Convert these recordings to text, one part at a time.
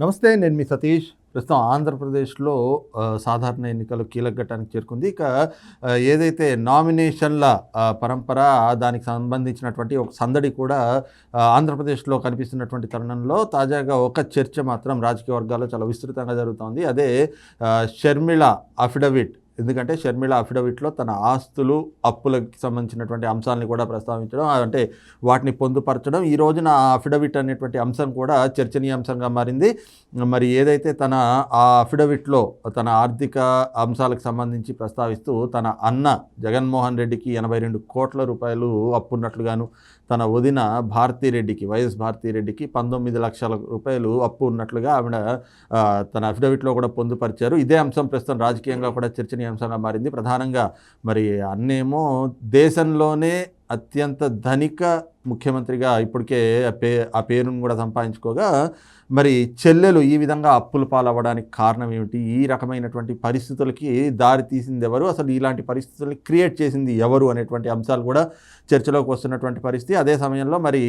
నమస్తే నేను మీ సతీష్. ప్రస్తుతం ఆంధ్రప్రదేశ్లో సాధారణ ఎన్నికలు కీలక ఘట్టానికి చేరుకుంది. ఇక ఏదైతే నామినేషన్ల పరంపర దానికి సంబంధించినటువంటి ఒక సందడి కూడా ఆంధ్రప్రదేశ్లో కనిపిస్తున్నటువంటి తరుణంలో తాజాగా ఒక చర్చ మాత్రం రాజకీయ వర్గాల్లో చాలా విస్తృతంగా జరుగుతోంది. అదే షర్మిళ అఫిడవిట్ ఎందుకంటే షర్మిళ అఫిడవిట్లో తన ఆస్తులు అప్పులకు సంబంధించినటువంటి అంశాలను కూడా ప్రస్తావించడం అంటే వాటిని పొందుపరచడం ఈ రోజున ఆ అఫిడవిట్ అనేటువంటి అంశం కూడా చర్చనీయాంశంగా మారింది. మరి ఏదైతే తన ఆ అఫిడవిట్లో తన ఆర్థిక అంశాలకు సంబంధించి ప్రస్తావిస్తూ తన అన్న జగన్మోహన్ రెడ్డికి ఎనభై రెండు కోట్ల రూపాయలు అప్పున్నట్లుగాను తన వదిన భారతీరెడ్డికి వైఎస్ భారతీరెడ్డికి పంతొమ్మిది లక్షల రూపాయలు అప్పు ఉన్నట్లుగా ఆవిడ తన అఫిడవిట్లో కూడా పొందుపరిచారు. ఇదే అంశం ప్రస్తుతం రాజకీయంగా కూడా చర్చనీయ చర్చనీయాంశంగా మారింది. ప్రధానంగా మరి అన్నేమో దేశంలోనే అత్యంత ధనిక ముఖ్యమంత్రిగా ఇప్పటికే ఆ పే ఆ పేరును కూడా సంపాదించుకోగా మరి చెల్లెలు ఈ విధంగా అప్పుల పాలవ్వడానికి కారణం ఏమిటి? ఈ రకమైనటువంటి పరిస్థితులకి దారి తీసింది ఎవరు? అసలు ఇలాంటి పరిస్థితుల్ని క్రియేట్ చేసింది ఎవరు? అనేటువంటి అంశాలు కూడా చర్చలోకి వస్తున్నటువంటి పరిస్థితి. అదే సమయంలో మరి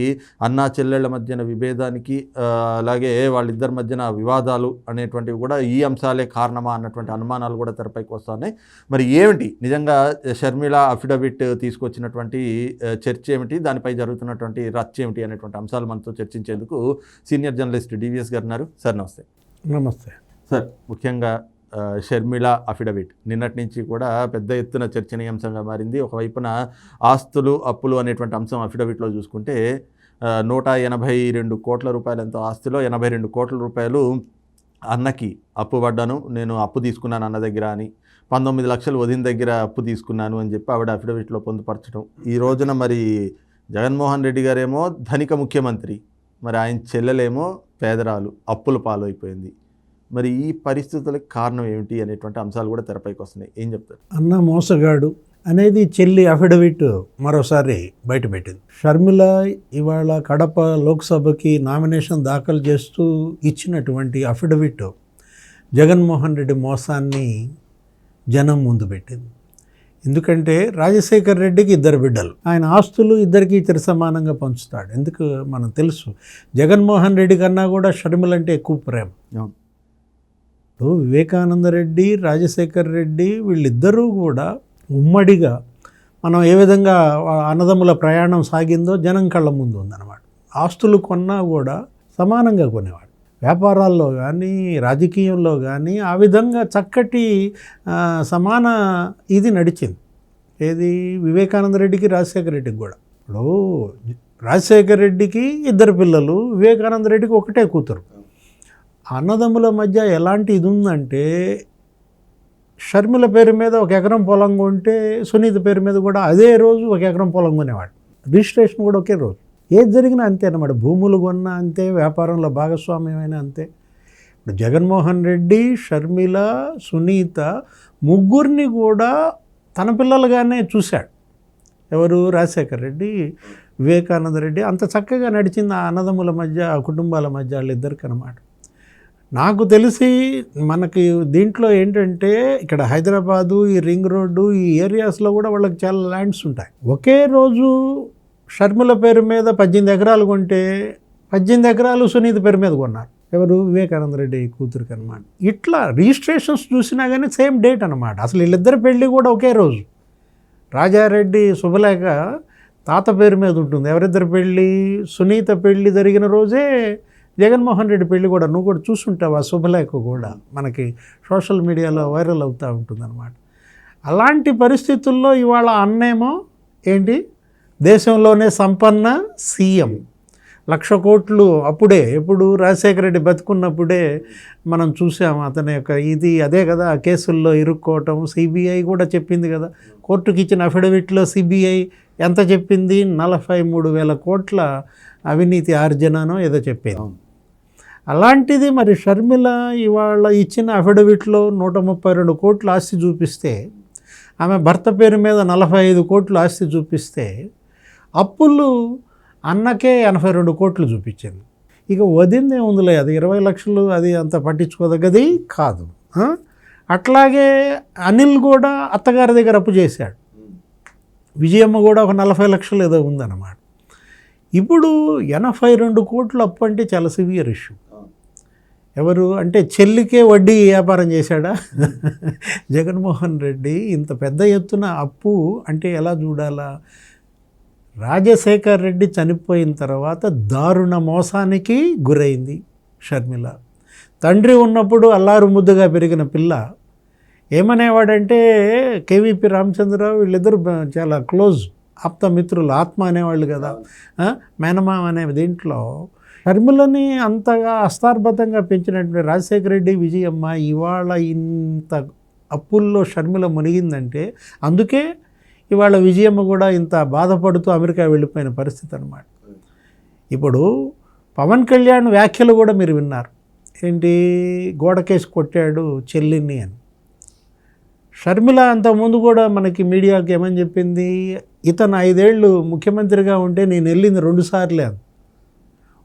అన్నా చెల్లెళ్ళ మధ్యన విభేదానికి అలాగే వాళ్ళిద్దరి మధ్యన వివాదాలు అనేటువంటివి కూడా ఈ అంశాలే కారణమా అన్నటువంటి అనుమానాలు కూడా తెరపైకి వస్తున్నాయి. మరి ఏమిటి? నిజంగా షర్మిళ అఫిడవిట్ తీసుకొచ్చినటువంటి చర్చ ఏమిటి? దానిపై జరుగుతున్నటువంటి రచ్చ ఏమిటి అనేటువంటి అంశాలు మనతో చర్చించేందుకు సీనియర్ జర్నలిస్ట్ డివిఎస్ గారు ఉన్నారు. సార్ నమస్తే. నమస్తే. సార్ ముఖ్యంగా షర్మిళ అఫిడవిట్. నిన్నటి నుంచి కూడా పెద్ద ఎత్తున చర్చనీయాంశంగా మారింది. ఒకవైపున ఆస్తులు అప్పులు అనేటువంటి అంశం అఫిడవిట్లో చూసుకుంటే నూట ఎనభై రెండు కోట్ల రూపాయలంతో ఆస్తిలో ఎనభై రెండు కోట్ల రూపాయలు అన్నకి అప్పు పడ్డాను. నేను అప్పు తీసుకున్నాను అన్న దగ్గర అని పంతొమ్మిది లక్షలు వదిన దగ్గర అప్పు తీసుకున్నాను అని చెప్పి ఆవిడ అఫిడవిట్లో పొందుపరచడం ఈ రోజున మరి జగన్మోహన్ రెడ్డి గారేమో ధనిక ముఖ్యమంత్రి మరి ఆయన చెల్లెలేమో పేదరాలు అప్పుల పాలైపోయింది. మరి ఈ పరిస్థితులకు కారణం ఏమిటి అనేటువంటి అంశాలు కూడా తెరపైకి వస్తున్నాయి. ఏం చెప్తారు? అన్న మోసగాడు అనేది చెల్లి అఫిడవిట్ మరోసారి బయటపెట్టింది షర్మిల ఇవాళ కడప లోక్సభకి నామినేషన్ దాఖలు చేస్తూ ఇచ్చినటువంటి అఫిడవిట్ జగన్మోహన్ రెడ్డి మోసాన్ని జనం ముందు పెట్టింది. ఎందుకంటే రాజశేఖర్ రెడ్డికి ఇద్దరు బిడ్డలు. ఆయన ఆస్తులు ఇద్దరికి ఇతర సమానంగా పంచుతాడు. ఎందుకు మనం తెలుసు? జగన్మోహన్ రెడ్డి కన్నా కూడా షర్మిల అంటే ఎక్కువ ప్రేమ. ఇప్పుడు వివేకానంద రెడ్డి రాజశేఖర్ రెడ్డి వీళ్ళిద్దరూ కూడా ఉమ్మడిగా మనం ఏ విధంగా అన్నదమ్ముల ప్రయాణం సాగిందో జనం కళ్ళ ముందు ఉందన్నమాట. ఆస్తులు కొన్నా కూడా సమానంగా కొనేవాడు వ్యాపారాల్లో కానీ రాజకీయంలో కానీ ఆ విధంగా చక్కటి సమాన ఇది నడిచింది. ఏది? వివేకానంద రెడ్డికి రాజశేఖర రెడ్డికి కూడా. ఇప్పుడు రాజశేఖర రెడ్డికి ఇద్దరు పిల్లలు వివేకానంద రెడ్డికి ఒకటే కూతురు. అన్నదమ్ముల మధ్య ఎలాంటి ఇది ఉందంటే షర్మిల పేరు మీద ఒక ఎకరం పొలం కొంటే సునీత పేరు మీద కూడా అదే రోజు ఒక ఎకరం పొలం కొనేవాడు. రిజిస్ట్రేషన్ కూడా ఒకే రోజు. ఏది జరిగినా అంతే అన్నమాట. భూములు కొన్నా అంతే వ్యాపారంలో భాగస్వామ్యమైనా అంతే. ఇప్పుడు జగన్మోహన్ రెడ్డి షర్మిల సునీత ముగ్గురిని కూడా తన పిల్లలుగానే చూశాడు. ఎవరు? రాజశేఖర్ రెడ్డి వివేకానంద రెడ్డి. అంత చక్కగా నడిచింది ఆ అన్నదమ్ముల మధ్య ఆ కుటుంబాల మధ్య వాళ్ళిద్దరికి అనమాట నాకు తెలిసి మనకి దీంట్లో ఏంటంటే ఇక్కడ హైదరాబాదు ఈ రింగ్ రోడ్డు ఈ ఏరియాస్లో కూడా వాళ్ళకి చాలా ల్యాండ్స్ ఉంటాయి. ఒకే రోజు షర్మిల పేరు మీద పద్దెనిమిది ఎకరాలు కొంటే పద్దెనిమిది ఎకరాలు సునీత పేరు మీద కొన్నారు. ఎవరు? వివేకానంద రెడ్డి కూతురికి అనమాట ఇట్లా రిజిస్ట్రేషన్స్ చూసినా కానీ సేమ్ డేట్ అనమాట అసలు వీళ్ళిద్దరి పెళ్ళి కూడా ఒకే రోజు. రాజారెడ్డి శుభలేఖ తాత పేరు మీద ఉంటుంది. ఎవరిద్దరి పెళ్ళి సునీత పెళ్ళి జరిగిన రోజే జగన్మోహన్ రెడ్డి పెళ్ళి కూడా. నువ్వు కూడా చూసుంటావు ఆ శుభలేఖ కూడా? మనకి సోషల్ మీడియాలో వైరల్ అవుతూ ఉంటుందన్నమాట. అలాంటి పరిస్థితుల్లో ఇవాళ అన్నేమో ఏంటి? దేశంలోనే సంపన్న సీఎం. లక్ష కోట్లు అప్పుడే ఎప్పుడు రాజశేఖర రెడ్డి బతుకున్నప్పుడే మనం చూసాం అతని యొక్క ఇది. అదే కదా ఆ కేసుల్లో ఇరుక్కోవటం. సిబిఐ కూడా చెప్పింది కదా కోర్టుకి ఇచ్చిన అఫిడవిట్లో సిబిఐ ఎంత చెప్పింది? నలభై మూడు వేల కోట్ల అవినీతి ఆర్జననో ఏదో చెప్పింది. అలాంటిది మరి షర్మిల ఇవాళ ఇచ్చిన అఫిడవిట్లో నూట ముప్పై రెండు కోట్ల ఆస్తి చూపిస్తే ఆమె భర్త పేరు మీద నలభై ఐదు కోట్ల ఆస్తి చూపిస్తే అప్పులు అన్నకే ఎనభై రెండు కోట్లు చూపించింది. ఇక వదిందే ఉందిలే అది ఇరవై లక్షలు అది అంత పట్టించుకోదగ్గది కాదు. అట్లాగే అనిల్ కూడా అత్తగారి దగ్గర అప్పు చేశాడు. విజయమ్మ కూడా ఒక నలభై లక్షలు ఏదో ఉందన్నమాట. ఇప్పుడు ఎనభై రెండు కోట్లు అప్పు అంటే చాలా సివియర్ ఇష్యూ ఎవరు అంటే చెల్లికే వడ్డీ వ్యాపారం చేశాడా? జగన్మోహన్ రెడ్డి ఇంత పెద్ద ఎత్తున అప్పు అంటే ఎలా చూడాలా? రాజశేఖర్ రెడ్డి చనిపోయిన తర్వాత దారుణ మోసానికి గురైంది షర్మిల. తండ్రి ఉన్నప్పుడు అల్లారు ముద్దుగా పెరిగిన పిల్ల. ఏమనేవాడంటే కేవీపీ రామచంద్రరావు వీళ్ళిద్దరు చాలా క్లోజ్ ఆప్త మిత్రులు ఆత్మ అనేవాళ్ళు కదా. మేనమామ అనే దీంట్లో షర్మిలని అంతగా అస్తార్బద్ధంగా పెంచినటువంటి రాజశేఖర రెడ్డి విజయమ్మ ఇవాళ ఇంత అప్పుల్లో షర్మిల మునిగిందంటే అందుకే ఇవాళ విజయమ్మ కూడా ఇంత బాధపడుతూ అమెరికా వెళ్ళిపోయిన పరిస్థితి అనమాట ఇప్పుడు పవన్ కళ్యాణ్ వ్యాఖ్యలు కూడా మీరు విన్నారు. ఏంటి? గోడకేసి కొట్టాడు చెల్లిని అని. షర్మిల అంతకుముందు కూడా మనకి మీడియాకి ఏమని చెప్పింది? ఇతను ఐదేళ్ళు ముఖ్యమంత్రిగా ఉంటే నేను వెళ్ళింది రెండుసార్లు అని.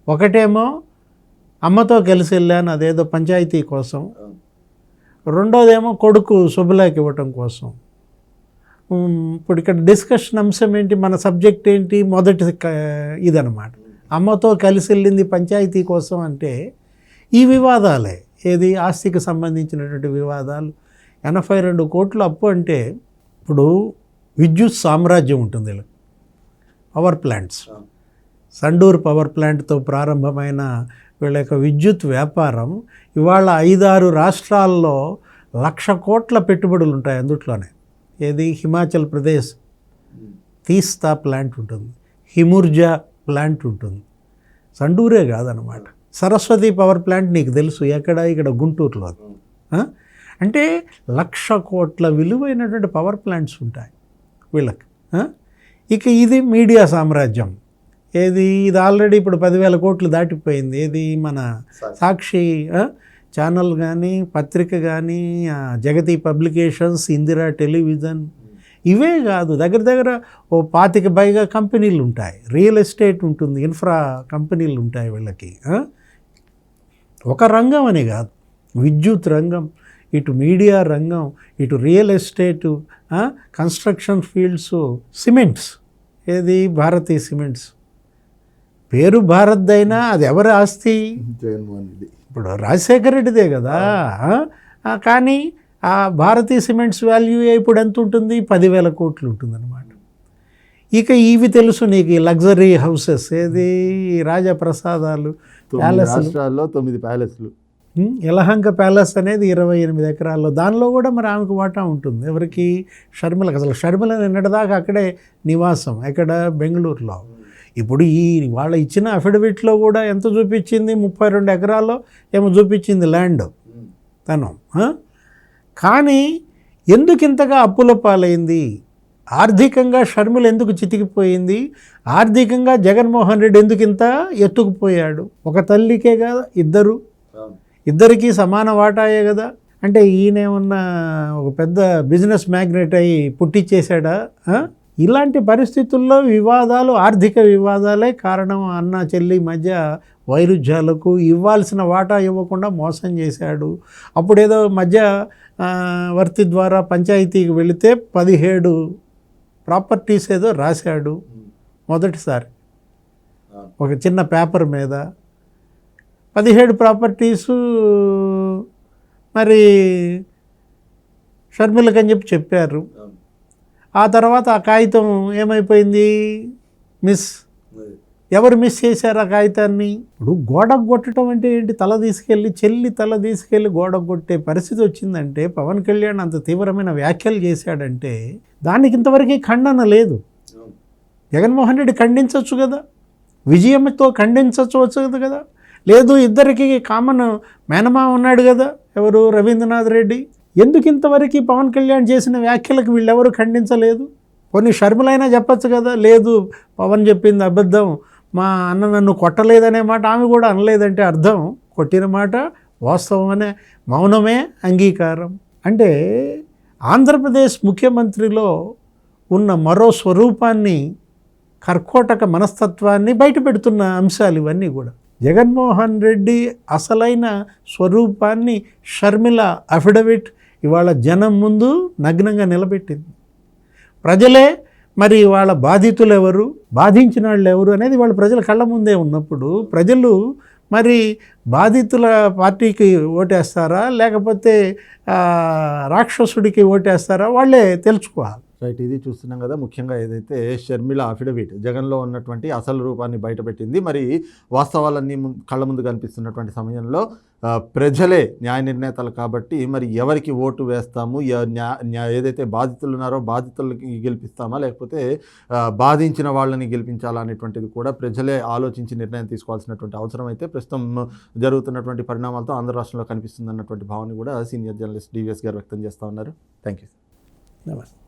ఒకటేమో అమ్మతో కలిసి వెళ్ళాను అదేదో పంచాయతీ కోసం. రెండోదేమో కొడుకు శుభలేఖ ఇవ్వటం కోసం. ఇప్పుడు ఇక్కడ డిస్కషన్ అంశం ఏంటి మన సబ్జెక్ట్ ఏంటి మొదటి ఇదనమాట అమ్మతో కలిసి వెళ్ళింది పంచాయతీ కోసం అంటే ఈ వివాదాలే. ఏది? ఆస్తికి సంబంధించినటువంటి వివాదాలు. ఎనభై రెండు కోట్ల అప్పు అంటే ఇప్పుడు విద్యుత్ సామ్రాజ్యం ఉంటుంది. పవర్ ప్లాంట్స్ సండూర్ పవర్ ప్లాంట్తో ప్రారంభమైన వీళ్ళ యొక్క విద్యుత్ వ్యాపారం ఇవాళ ఐదారు రాష్ట్రాల్లో లక్ష కోట్ల పెట్టుబడులు ఉంటాయి అందుట్లోనే. ఏది? హిమాచల్ ప్రదేశ్ తీస్తా ప్లాంట్ ఉంటుంది. హిముర్జా ప్లాంట్ ఉంటుంది. సండూరే కాదనమాట సరస్వతి పవర్ ప్లాంట్ నీకు తెలుసు ఎక్కడ? ఇక్కడ గుంటూరులో? అంటే లక్ష కోట్ల విలువైనటువంటి పవర్ ప్లాంట్స్ ఉంటాయి వీళ్ళకి? ఇక ఇది మీడియా సామ్రాజ్యం. ఏది? ఇది ఆల్రెడీ ఇప్పుడు పదివేల కోట్లు దాటిపోయింది. ఏది? మన సాక్షి? ఛానల్ కానీ పత్రిక కానీ జగతి పబ్లికేషన్స్ ఇందిరా టెలివిజన్ ఇవే కాదు. దగ్గర దగ్గర ఓ పాతిక పైగా కంపెనీలు ఉంటాయి. రియల్ ఎస్టేట్ ఉంటుంది ఇన్ఫ్రా కంపెనీలు ఉంటాయి వీళ్ళకి ఒక రంగం అని కాదు. విద్యుత్ రంగం ఇటు మీడియా రంగం ఇటు real estate construction fields cements. ఏది? భారతీయ సిమెంట్స్. పేరు భారత్ అయినా అది ఎవరి ఆస్తి? జగన్మోహన్ రెడ్డి. ఇప్పుడు రాజశేఖర రెడ్డిదే కదా. కానీ ఆ భారతీ సిమెంట్స్ వాల్యూ ఇప్పుడు ఎంత ఉంటుంది? పదివేల కోట్లు ఉంటుంది అనమాట ఇక ఇవి తెలుసు నీకు లగ్జరీ హౌసెస్ ఏది? రాజప్రసాదాలు రాష్ట్రాల్లో తొమ్మిది ప్యాలెస్లు. ఉమ్, యలహంక ప్యాలెస్ అనేది ఇరవై ఎనిమిది ఎకరాల్లో. దానిలో కూడా మరి ఆమెకు వాటా ఉంటుంది. ఎవరికి? షర్మిలకు అసలు షర్మిల నిన్నటిదాకా అక్కడే నివాసం ఎక్కడ? బెంగళూరులో. ఇప్పుడు ఈ వాళ్ళ ఇచ్చిన అఫిడవిట్లో కూడా ఎంత చూపించింది? ముప్పై రెండు ఎకరాల్లో ఏమో చూపించింది ల్యాండ్ తను కానీ ఎందుకు ఇంతగా అప్పుల పాలైంది? ఆర్థికంగా షర్మిల ఎందుకు చితికిపోయింది? ఆర్థికంగా జగన్మోహన్ రెడ్డి ఎందుకు ఇంత ఎత్తుకుపోయాడు? ఒక తల్లికే కదా? ఇద్దరు. ఇద్దరికీ సమాన వాటాయే కదా? అంటే ఈయనేమన్నా ఒక పెద్ద బిజినెస్ మ్యాగ్నెట్ అయి పుట్టిచ్చేశాడా? ఇలాంటి పరిస్థితుల్లో వివాదాలు ఆర్థిక వివాదాలే కారణం అన్న చెల్లి మధ్య వైరుధ్యాలకు ఇవ్వాల్సిన వాటా ఇవ్వకుండా మోసం చేశాడు. అప్పుడేదో మధ్య వర్తి ద్వారా పంచాయతీకి వెళితే పదిహేడు ప్రాపర్టీస్ ఏదో రాశాడు మొదటిసారి. ఒక చిన్న పేపర్ మీద. పదిహేడు ప్రాపర్టీసు మరి షర్మిలకని చెప్పి చెప్పారు. ఆ తర్వాత ఆ కాగితం ఏమైపోయింది? మిస్. ఎవరు మిస్ చేశారు ఆ కాగితాన్ని? ఇప్పుడు గోడకు కొట్టడం అంటే ఏంటి? తల తీసుకెళ్ళి చెల్లి తల తీసుకెళ్ళి గోడకు కొట్టే పరిస్థితి వచ్చిందంటే పవన్ కళ్యాణ్ అంత తీవ్రమైన వ్యాఖ్యలు చేశాడంటే దానికి ఇంతవరకు ఖండన లేదు. జగన్మోహన్ రెడ్డి ఖండించవచ్చు కదా? విజయమ్మతో ఖండించవచ్చు కదా? లేదు ఇద్దరికి కామన్ మేనమా ఉన్నాడు కదా ఎవరు? రవీంద్రనాథ్ రెడ్డి. ఎందుకు ఇంతవరకు పవన్ కళ్యాణ్ చేసిన వ్యాఖ్యలకు వీళ్ళెవరూ ఖండించలేదు? కొన్ని షర్మిలైనా చెప్పచ్చు కదా. లేదు పవన్ చెప్పింది అబద్ధం. మా అన్న నన్ను కొట్టలేదనే మాట ఆమె కూడా అనలేదంటే అర్థం. కొట్టిన మాట వాస్తవం అనే మౌనమే అంగీకారం. అంటే ఆంధ్రప్రదేశ్ ముఖ్యమంత్రిలో ఉన్న మరో స్వరూపాన్ని కర్కోటక మనస్తత్వాన్ని బయటపెడుతున్న అంశాలు ఇవన్నీ కూడా. జగన్మోహన్ రెడ్డి అసలైన స్వరూపాన్ని షర్మిల అఫిడవిట్ ఇవాళ జనం ముందు నగ్నంగా నిలబెట్టింది. ప్రజలే మరి వాళ్ళ బాధితులు ఎవరు బాధించిన వాళ్ళు ఎవరు అనేది వాళ్ళ ప్రజల కళ్ళ ముందే ఉన్నప్పుడు ప్రజలు మరి బాధితుల పార్టీకి ఓటేస్తారా లేకపోతే రాక్షసుడికి ఓటేస్తారా వాళ్ళే తెలుసుకోవాలి. రైట్ ఇది చూస్తున్నాం కదా. ముఖ్యంగా ఏదైతే షర్మిల అఫిడవిట్ జగన్లో ఉన్నటువంటి అసలు రూపాన్ని బయటపెట్టింది. మరి వాస్తవాలన్నీ ము- కళ్ళ ముందు కనిపిస్తున్నటువంటి సమయంలో ప్రజలే న్యాయ నిర్ణేతలు కాబట్టి మరి ఎవరికి ఓటు వేస్తాము? న్యా- ఏదైతే బాధితులు ఉన్నారో బాధితులకి గెలిపిస్తామా? లేకపోతే బాధించిన వాళ్ళని గెలిపించాలా అనేటువంటిది కూడా ప్రజలే ఆలోచించి నిర్ణయం తీసుకోవాల్సినటువంటి అవసరం అయితే ప్రస్తుతం జరుగుతున్నటువంటి పరిణామాలతో ఆంధ్ర రాష్ట్రంలో కనిపిస్తుంది అన్నటువంటి భావన కూడా సీనియర్ జర్నలిస్ట్ డివిఎస్ గారు వ్యక్తం చేస్తూ ఉన్నారు. థ్యాంక్ యూ నమస్తే.